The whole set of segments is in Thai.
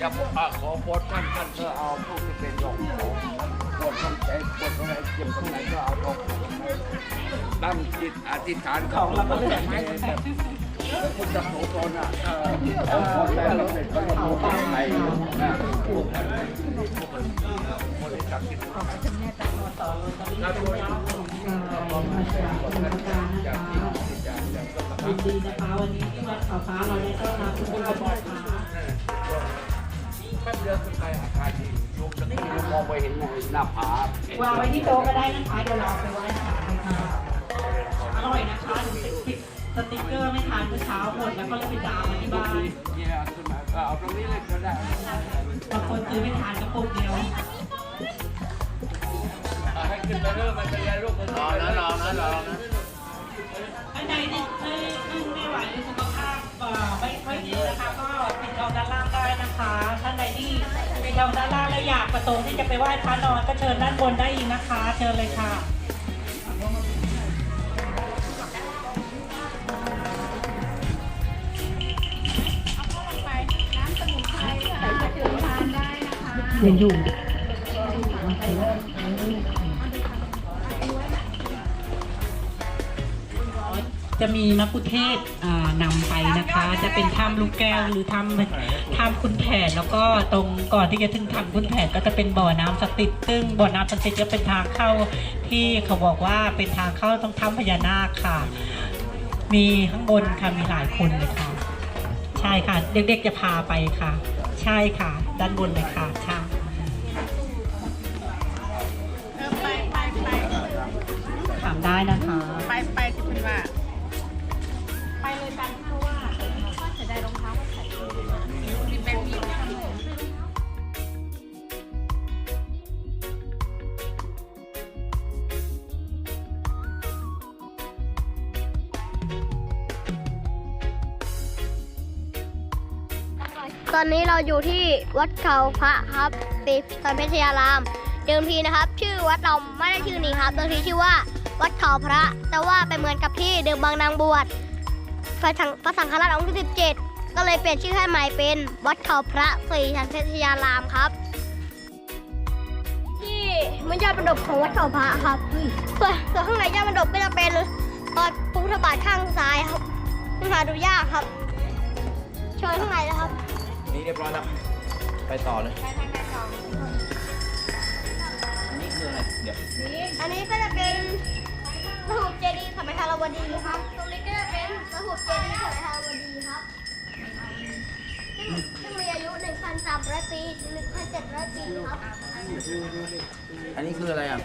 จะอะขอพรท่านท่านก็เอาผู้ที่เป็นหยกปวดข้างใจปวดตรงไหนเจ็บตรงไหนก็เอาทองตั้งจิตอธิษฐานของเราแบบแบบคุณจะโสตนอะเออเอาพรแล้วเราเสร็จก็จะเอาตั้งใจนะพวกมันพวกมันบริจาคจิตแล้วตัวเรายินดีนะคะวันนี้ที่วัดเขาฟ้าเราได้ต้อนรับทุกคนนะคะ ป๊บเดียวขึ้นไปอาคารที่ยกจะมองไปเห็นหน้าผาวางไว้ที่โต๊ะก็ได้นะคะเดี๋ยวเราเอาไปไหว้พระค่ะอร่อยนะคะหนูติดสติ๊กเกอร์ไม่ทานเมื่อเช้าหมดแล้วก็เลยไปดาวมาที่บ้านเนี่ยขึ้นมาก็เอาตรงนี้เลยก็ได้บางคนซื้อไม่ทานกระปุกเดียวให้ขึ้นไปเริ่มมันจะได้รูปรอนะรอนะรอนะท่านใดที่ไม่ไม่ไม่ไหวหรือสุขภาพเอ่อไม่ค่อยดีนะคะก็ติดจองด้านล่างได้ นะคะท่านใดที่ติดจองด้านล่างแล้วอยากประสงค์ที่จะไปไหว้พระนอนก็เชิญด้านบนได้อีกนะคะ เชิญเลยค่ะเรียนอยู่จะมีมะกุเทศอ่านำไปนะคะ จะเป็นถ้ำลูกแก้วหรือถ้ำ ถ้ำคุณแผนแล้วก็ตรงก่อนที่จะถึงถ้ำคุณแผนก็จะเป็นบ่อน้ำศักดิ์สิทธิ์ซึ่งบ่อน้ำศักดิ์สิทธิ์จะเป็นทางเข้าที่เขาบอกว่าเป็นทางเข้าต้องถ้ำพญานาคค่ะ มีข้างบนค่ะมีหลายคนเลยค่ะ ใช่ค่ะ เด็กๆจะพาไปค่ะ ใช่ค่ะ ด้านบนเลยค่ะใช่เออไปไปไปถามได้นะคะ ไปไปที่เป็นว่า ตอนนี้เราอยู่ที่วัดเขาพระครับติสันเพชรยาราม เดิมทีนะครับ ชื่อวัดเราไม่ได้ชื่อนี้ครับเดิมทีชื่อว่าวัดเขาพระ แต่ว่าไปเหมือนกับที่เดิมบางนางบวชพระสังพระสังฆราชองค์ที่17 ก็เลยเปลี่ยนชื่อให้ใหม่เป็นวัดเขาพระศรีสันเพชรยารามครับ ที่มันยอดประดบของวัดเขาพระครับส่วนส่วนข้างในยอดประดบก็จะเป็นตอนพุทธบาทข้างซ้ายครับหาดูยากครับเชิญข้างในนะครับ นี่เรียบร้อยแล้ว ไปต่อเลยนี่คืออะไร เดี๋ยวอันนี้ก็จะเป็นสถูปเจดีย์สมัยธารวดีครับ ตรงนี้ก็จะเป็นสถูปเจดีย์สมัยธารวดีครับซึ่งซึ่งมีอายุ 1,300 ปี ถึง 1,700 ปีครับอันนี้คืออะไรอะ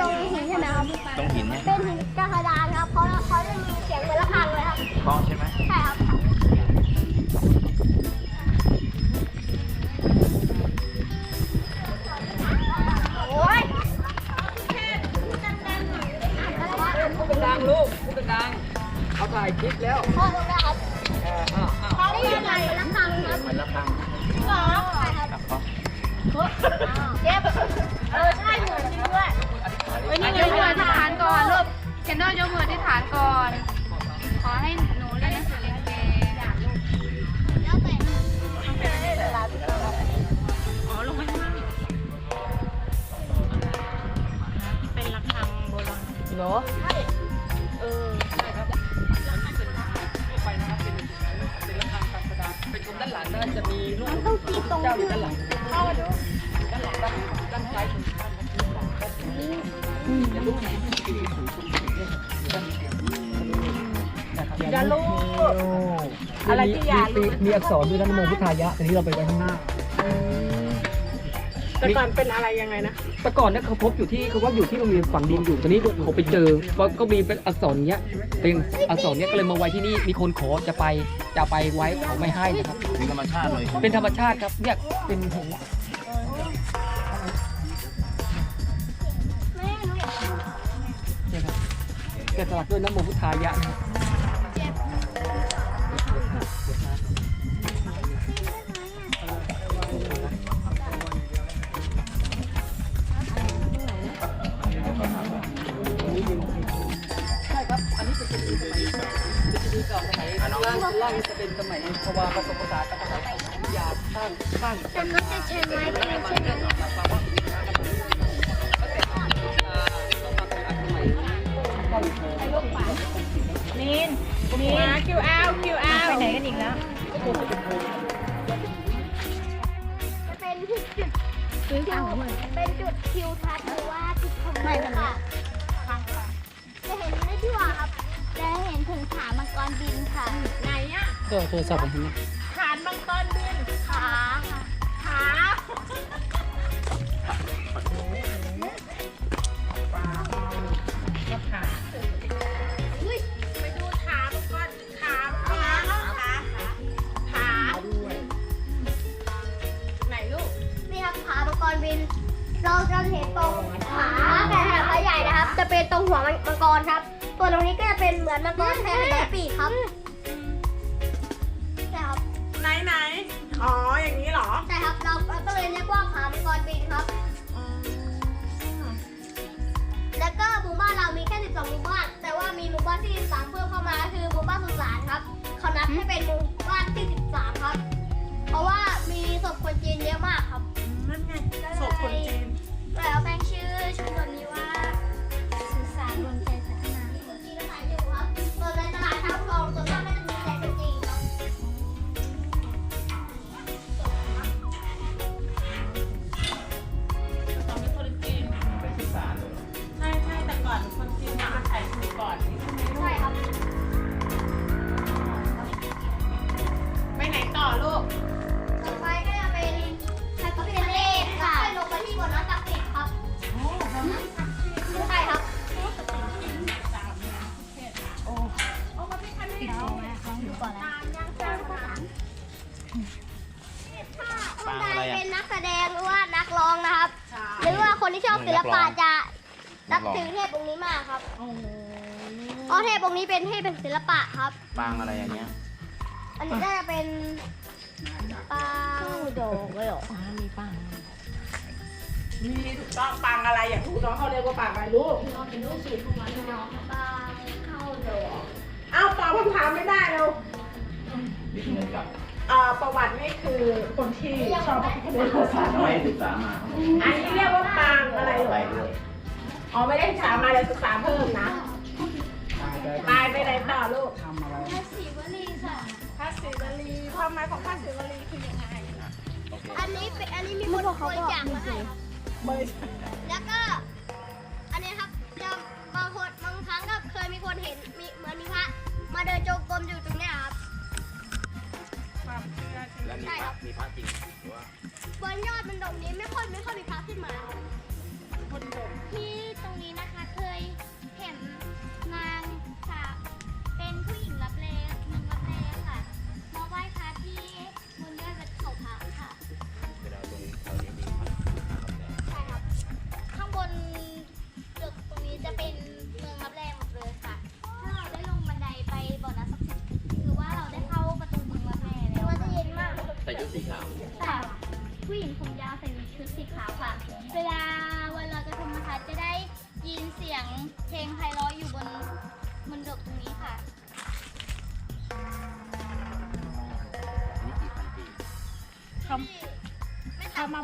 ตรงหินใช่ไหมครับตรงหินเนี่ยเป็นหินกระดานครับ เพราะเขาจะมีเสียงเหมือนระฆังเลยครับกล้องใช่ไหมใช่ครับ ดังลูกพูดดังเขาถ่ายคลิปแล้วพ่อตรงนี้ครับเขาได้ยังไงระฆังครับมันละครั้งเหรอใช่ครับเจ็บเออใช่เหมือนจริงด้วยเฮ้ยนี่ยกมือที่ฐานก่อนลูกเคนโดยกมือที่ฐานก่อน ขอให้หนูเรียนหนังสือเรียนเก่งแล้วแต่อ๋อลงไปข้างล่างเป็นระฆังโบราณเหรอ นตรงด้านหลังนจะมีรูปต้องกีดตรงเจ้าอยู่ด้านหลังเข้ามาดูด้านหลังด้านด้านซ้ายจะรูปไหนที่สูงสุดอย่าลูกอะไรที่อย่าลูกมีอักษรด้วยนะนโมพุทธายะแต่นี้เราไปไว้ข้างหน้า แต่ก่อนเป็นอะไรยังไงนะ แต่ก่อนเนี่ยเขาพบอยู่ที่เขาว่าอยู่ที่โรงเรียนฝังดินอยู่ตอนนี้เขาไปเจอก็ก็มีเป็นอักษรเนี้ย เป็นอักษรเนี้ยก็เลยมาไว้ที่นี่มีคนขอจะไปจะเอาไปไว้เขาไม่ให้นะครับ เป็นธรรมชาติเลย เป็นธรรมชาติครับเนี่ยเป็นหงส์แม่หนูอยากเนี่ยครับแกะสลักด้วยนโมพุทธายะนะครับ ล่างล่างจะเป็นสมัยภาวะผสมผสานกับภาษาวิทยาสร้างสร้างแต่มันจะใช้ไม้เป็นใช่ไหมความว่าสินค้ากับสินค้าตั้งแต่ต้องมาเป็นสมัยเข้าโถมินมิน QL QL ไปไหนกันอีกแล้วจะเป็นจุดจุดเป็นจุดทิวทัศน์หรือว่าจุดชมวิวค่ะ กรบินค่ะไหนอะก็โทรศัพท์ของผมฐานมังกรบินขาค่ะขาก็ขาไปดูขามังกรขาขาขาขาไหนลูกนี่ครับขามังกรบิน เราจะเห็นตรงขาแต่ขาใหญ่นะครับ จะเป็นตรงหัวมังกรครับ วนตรงนี้ก็จะเป็นเหมือนมังกรแทนและปีกครับใช่ครับไหนไหนอ๋อ อย่างนี้เหรอ ใช่ครับ เราก็เลยเรียกว่าขามังกรบินครับ แล้วก็หมู่บ้านเรามีแค่ 12 หมู่บ้าน แต่ว่ามีหมู่บ้านที่ 13 เพิ่มเข้ามาคือหมู่บ้านสุสานครับ เขานับให้เป็นหมู่บ้านที่ 13 ครับ เพราะว่ามีศพคนจีนเยอะมากครับนั่นไงศพคนจีนแล้วแป้งชื่อชุมชนนี้ว่าสุสานรวมใจพัฒน อว่าคนที่ชอบศิลปะจะนับถือเทพองค์นี้มากครับอ๋อเทพองค์นี้เป็นเทพเป็นศิลปะครับ ปางอะไรอย่างเงี้ย อันนี้ก็จะเป็นปางโดกเลยหรอมีถูกต้องปังอะไรอย่างถูกต้องเขาเรียกว่าปังอะไรลูกปางเข้าโดกอ้าวตอบคำถามไม่ได้เราดิเหมื อนกับอ่าประวัตินี่คือคนที่ชอบพระพุทธศาสน้นาอยศึกษามาอันนี้เรียกว่าปังอะไรเหรไปอด้วยอ๋อไม่ได้ศึกษามาเลยศึกษาเพิ่มนะตายไปไหนต่อลูกทำอะไรพระศิวลีค่ะ พระศิวลีความหมายของพระศิวลีคือยังไงอันนี้เป็นอันนี้มีคนบริจาคมาให้ครับ เบอร์แล้วก็ อันนี้ครับจะบางคนบางครั้งก็เคยมีคนเห็นมีเหมือนมีพระมาเดินจงกรมอยู่ตรงเนี้ยครับความเชื่อที่ แล้วมีพระมีพระจริงหรือว่าบนยอดมันดงนี้ไม่ค่อยไม่ค่อยมีพระขึ้นมาครับนดดที่ตรงนี้นะคะเคยเห็นนางสาวเป็นผู้หญิงรับเลเมืองรับเลค่ะมาไหว้พระที่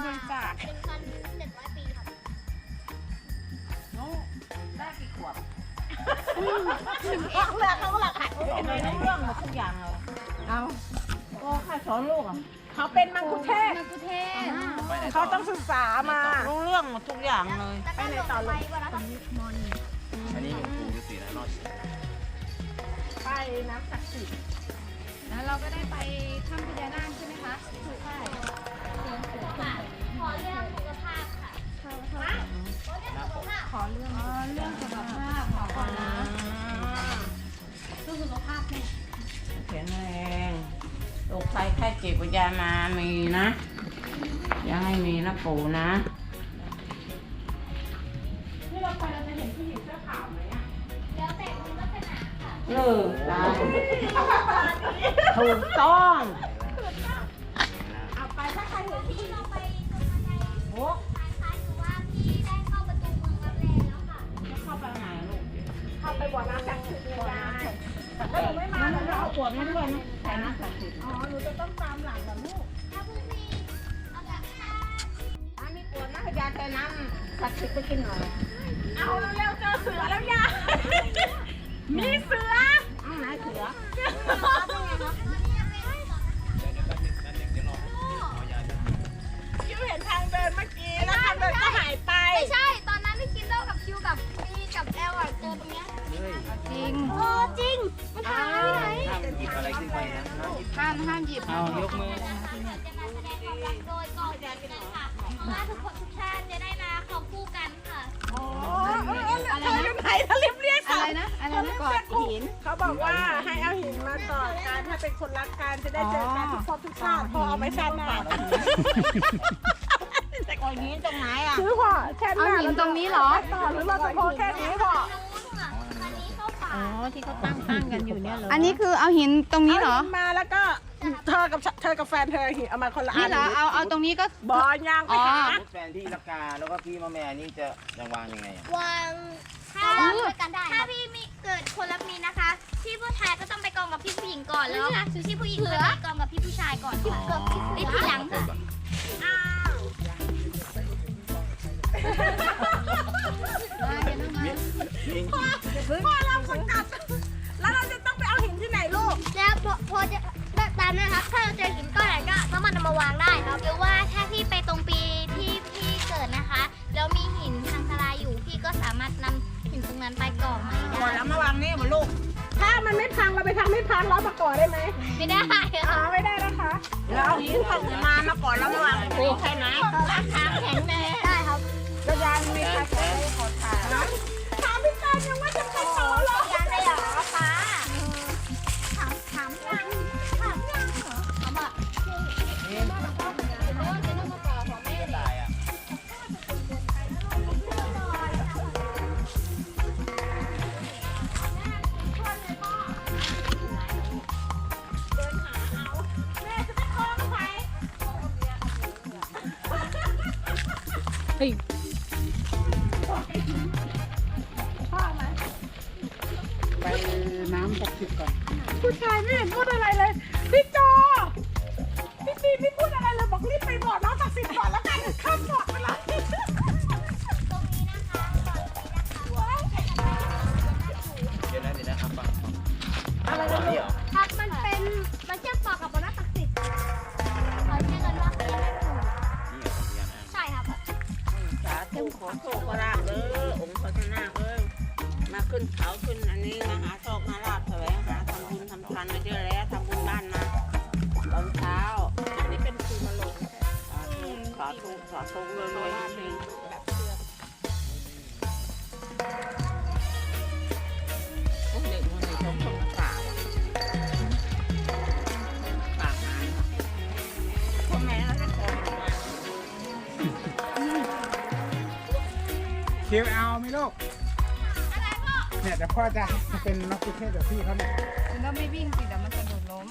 บว่าริจาคหนึ่งพันเจ็ดร้อยปีครับโน้ได้กี่ขวบเขาเลือกเขาหลักขายทำไมรู้เรื่องหมดทุกอย่างเลยเอาโอ้ค่ะสอนลูกอะเขาเป็นมังคุเทศมังคุเทศไปไหนต่เขาอต้องศึกษามา รู้เรื่องหมดทุกอย่างเลยแล้วก็ลงไปวันละสักสิบมนอันนี้หลวงปู่ฤาษีนะรอดไปน้ำศักดิ์สิทธิ์แล้วเราก็ได้ไปถ้ำพญานาคใช่ไหมคะถูกค่ะค่ะ ขอเรื่องสุขภาพค่ะขอเรื่องสุขภาพขอเรื่องเรื่องสุขภาพขอก่อนนะเรื่องสุขภาพเนี่ยแข็งแรงโรคภัยไข้เจ็บวิญญามามีนะ อย่าให้มีนะปู่นะที่เราไปเราจะเห็นผู้หญิงเสื้อขาวไหมอะแล้วแต่คุณลักษณะค่ะเออตายถูกต้อง วดมาด้วยนะใส่น้ำศักดิ์สิทธิ์ถ้าพรุ่งนี้เอาแบบถ้ามีขวดนะยายใส่น้ำศักดิ์สิทธิ์ไปกินหน่อย เอาเร็วๆเจอเสือแล้วยามีเสืออ้าวไหนเสือคิวเห็นทางเดินเมื่อกี้แล้วทางเดินก็หายไป ไม่ใช่ ตอนนั้นที่กินเหล้ากับคิวกับมีกับแอลอะเจอตรงเนี้ย จริงโอ้จริง มันหายไปไหนห้ามหยิบอะไรขึ้นไปนะห้ามหยิบห้ามห้ามหยิบเอายกมือจะมาแสดงความรักโดยกองเชียร์กันค่ะว่าทุกคนทุกชาติจะได้มาเข้าคู่กันค่ะเธออยู่ไหนถ้าเรียบเรียกอะไรนะอะไรนะกอดหิน เขาบอกว่าให้เอาหินมากอดกันถ้าเป็นคนรักกันจะได้เจอกันทุกภพทุกชาติพอเอาไว้ชาติหน้ากอดหินตรงไหนอะซื้อพอแค่เอาหินตรงนี้เหรอต่อหรือเราจะพอแค่นี้พอ ที่เขาตั้งตั้งกันอยู่เนี่ยเหรออันนี้คือเอาหินตรงนี้เหรอาหิมาแล้วก็เธอกับเธอกับแฟนเธอหินเอามาคนละอันี่นเหรอ เอาเอาตรงนี้ก็ บอยางไปหาแฟนพี่ละกาแล้วก็พี่มะแม่นี่จะจะวางยังไงอะวางถ้าวางด้วยกันได้ถ้าพี่มีเกิดคนรับมีนะคะพี่ผู้ชายก็ต้องไปกองกับพี่ผู้หญิงก่อนแล้วพี่ผู้หญิงก็ไปกองกับพี่ผู้ชายก่อนค่ะไอ้ที่หลังค่ะ พ่อเราคนกลับแล้วเราจะต้องไปเอาหินที่ไหนลูก แล้วพอพอจะตามนะครับ ถ้าเราเจอหินก้อนไหนก็สามารถนำมาวางได้ครับหรือว่าถ้าพี่ไปตรงปีที่พี่เกิดนะคะ แล้วมีหินทางทลายอยู่ พี่ก็สามารถนำหินตรงนั้นไปก่อใหม่ได้ก่อนแล้วมาวางนี่บนลูก ถ้ามันไม่พังเราไปทำไม่พังแล้วมาก่อได้ไหมไม่ได้ อ๋อไม่ได้นะคะแล้วเอาหินเข้ามามาก่อนแล้วมาวางปูใช่ไหม ลูก เนี่ยเดี๋ยวพ่อจะเป็นนักกุเทศแบบพี่เขาเนี่ยแล้วไม่วิ่งสิเดี๋ยวมันจะโดดล้ม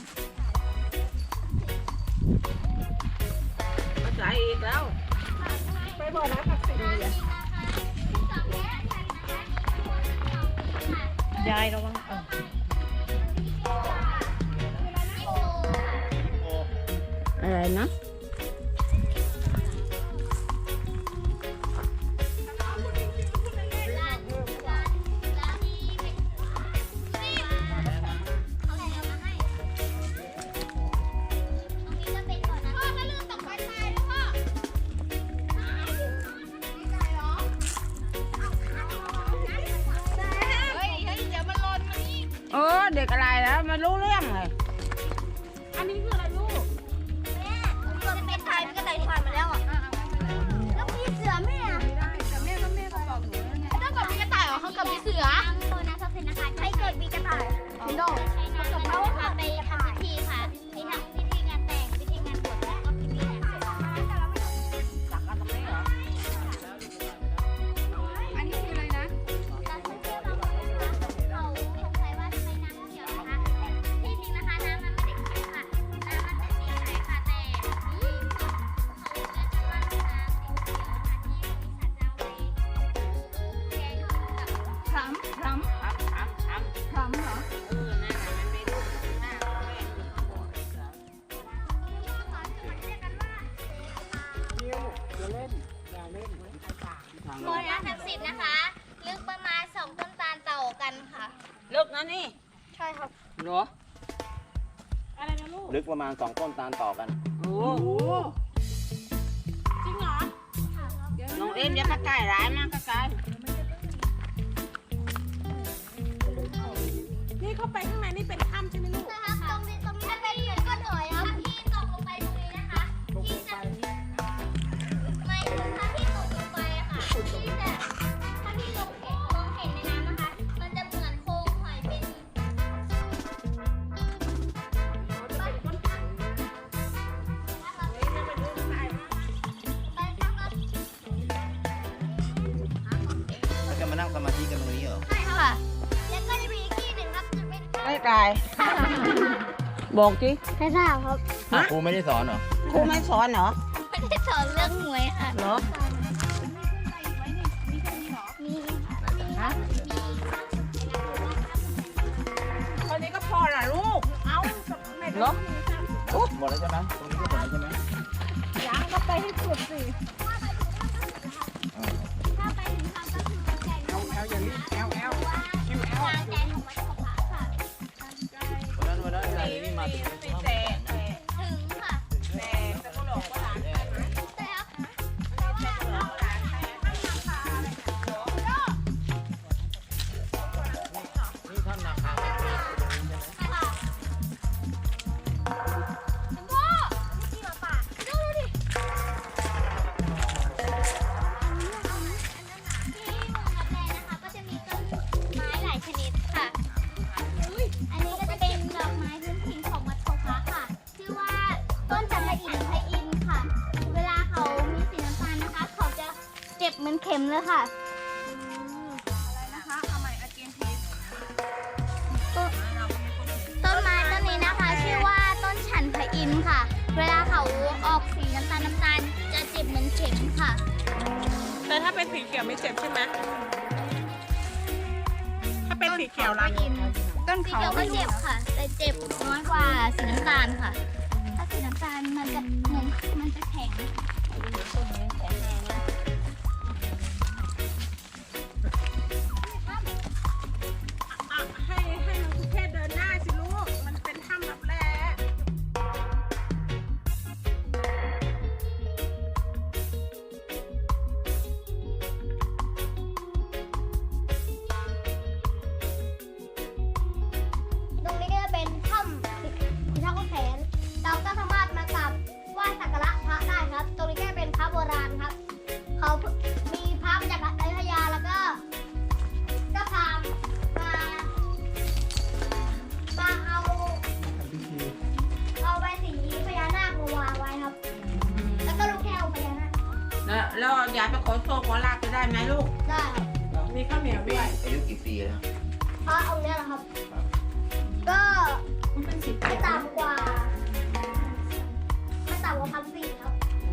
มาใส่อีกแล้ว ไปบอกน้ำศักดิ์สิทธิ์เลยอะยายระวังเอออะไรนะ คนละสามสิบนะคะ ลึกประมาณสองต้นตาลต่อกันค่ะ ลึกนะนี่ ใช่ครับหราอะไรนะลูก ลึกประมาณสองต้นตาลต่อกัน โอ้โหจริงเหรอน้องเอ็มเดี๋ยวข้าไก่ร้ายมากกระไก่นี่เข้าไปข้าง ไห้ตาย บอกจิไม่ทราบครับครูไม่ได้สอนเหรอครูไม่สอนเหรอ ไม่ได้สอนเรื่องหวยค่ะเหรอตอนนี้ก็พอละลูก เอาเหอหมดแล้วใช่ไหมตรงนี้ก็หมดแล้วใช่ไหมยังก็ไปให้สุดสิถ้าไปถึงเราก็คือแกนเอาเอาอย่ารีบแอาเอาคิวเอา 你立马 mati. 厉害。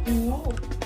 No.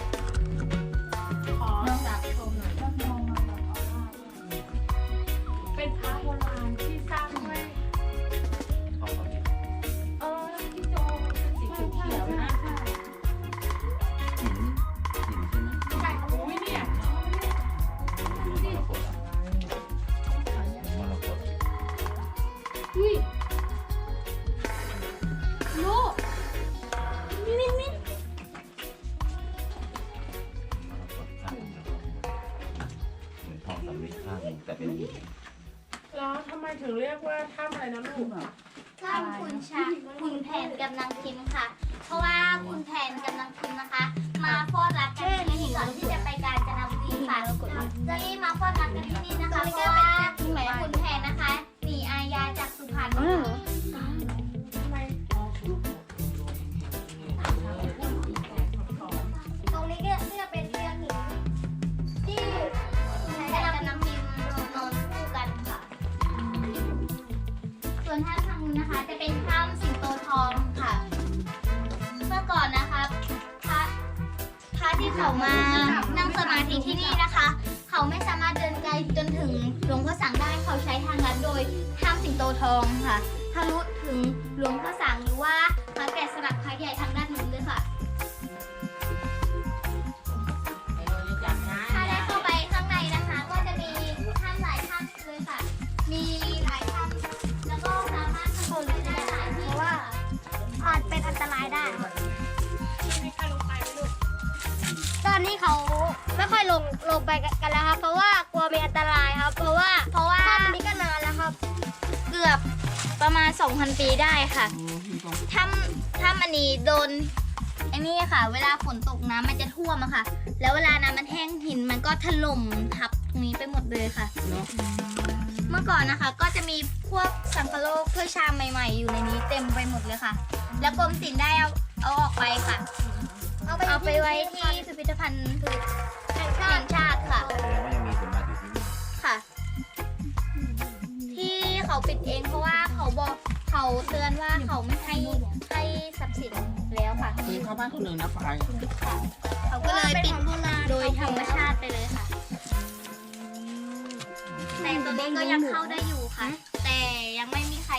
2,000 ปีได้ค่ะ ถ้ำถ้ำอันนี้โดนไอ้นี่ค่ะ เวลาฝนตกน้ำมันจะท่วมอะค่ะ แล้วเวลาน้ำมันแห้งหินมันก็ถล่มทับตรงนี้ไปหมดเลยค่ะ เมื่อก่อนนะคะก็จะมีพวกสังคโลกถ้วยชามใหม่ ๆ อยู่ในนี้เต็มไปหมดเลยค่ะ แล้วกรมศิลป์ได้เอาเอาออกไปค่ะ เอาไปเอาไปไว้ที่พิพิธภัณฑ์แห่งชาติค่ะแสดงว่ายังมีสมบัติอยู่ที่นี่ค่ะ ที่เขาปิดเองเพราะว่าเขาบอก เขาเตือนว่าเขาไม่ให้ให้ทรัพย์สินแล้วค่ะมีเข้าบ้านคนหนึ่งนะไปเขาก็เลยปิดโดยธรรมชาติไปเลยค่ะ แต่ตอนนี้ก็ยังเข้าได้อยู่ค่ะ แต่ยังไม่มีใคร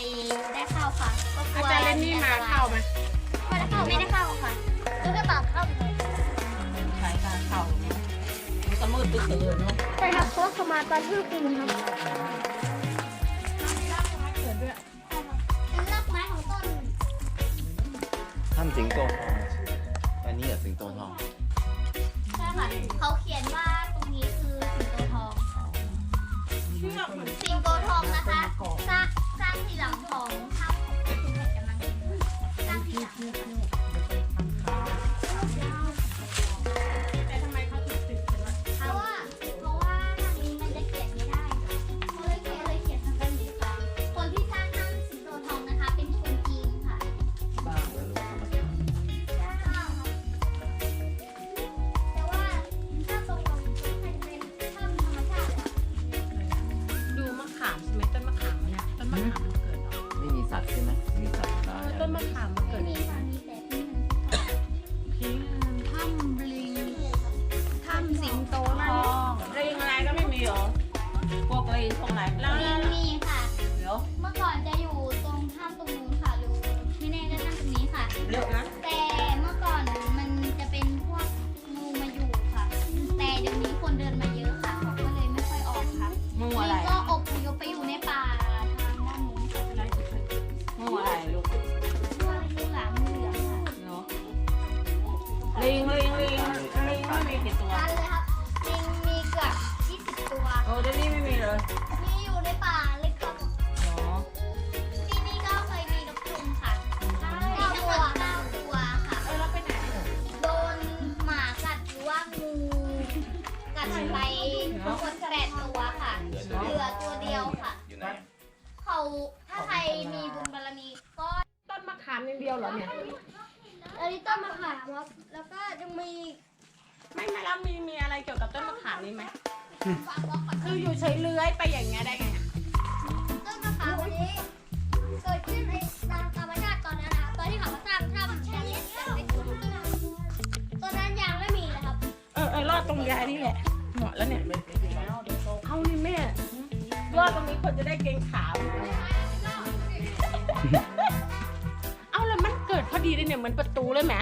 ได้เข้าค่ะ ก็กลัวอาจารย์เรนนี่มาเข้าไหมไม่ได้เข้าไม่ได้เข้าค่ะดูแค่ปากถ้ำเลยใช้การเข้าเนี่ยมันก็มืดตื้อๆเนาะใช่ครับเพราะว่าเขามาตอนเที่ยงคืนครับ สิงโตทองอันนี้เหรอสิงโตทองใช่ค่ะเขาเขียนว่าตรงนี้คือสิงโตทองสิงโตทองนะคะ สร้างสร้างทีหลังของถ้ำข ดตรงยายนี่แหละเหมาะแล้วเนี่ยเอานี่แม่รอดตรงนี้คนจะได้เกรงขาว เอาแล้วมันเกิดพอดีเลยเนี่ยเหมือนประตูเลยไหม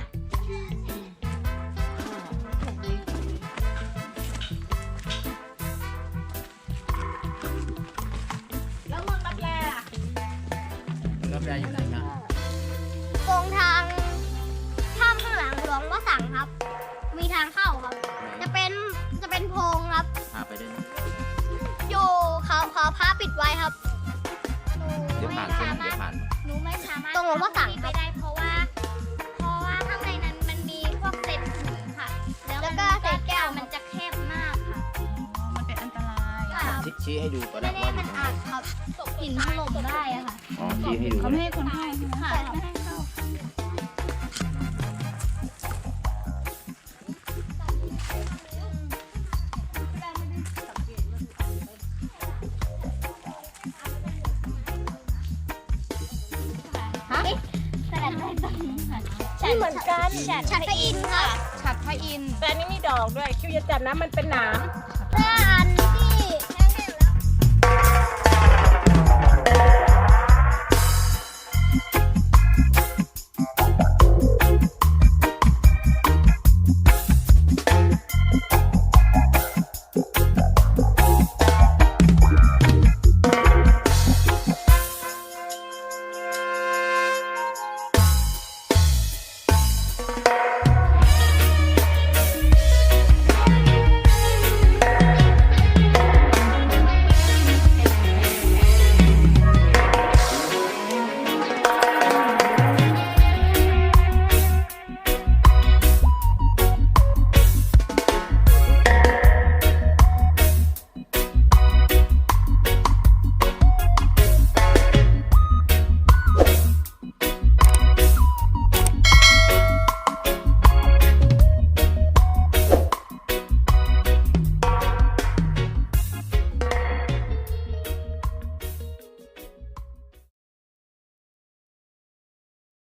ชี้ชี้ให้ดูก็ได้ไม่ว่าแน่อยู่มันตรงไหนอาจครับหินถล่มได้อะค่ะอ๋อชี้ให้ดูเขาไม่ให้คนให้ค่ะไม่ให้เข้าฮะแสดงได้ตรงนี้ค่ะนี่เหมือนกันฉัดชัดพระอินทร์ค่ะ ฉัดพระอินทร์แต่อันนี้มีดอกด้วยคิวยาจัดนะมันเป็นหนามถ้าอัน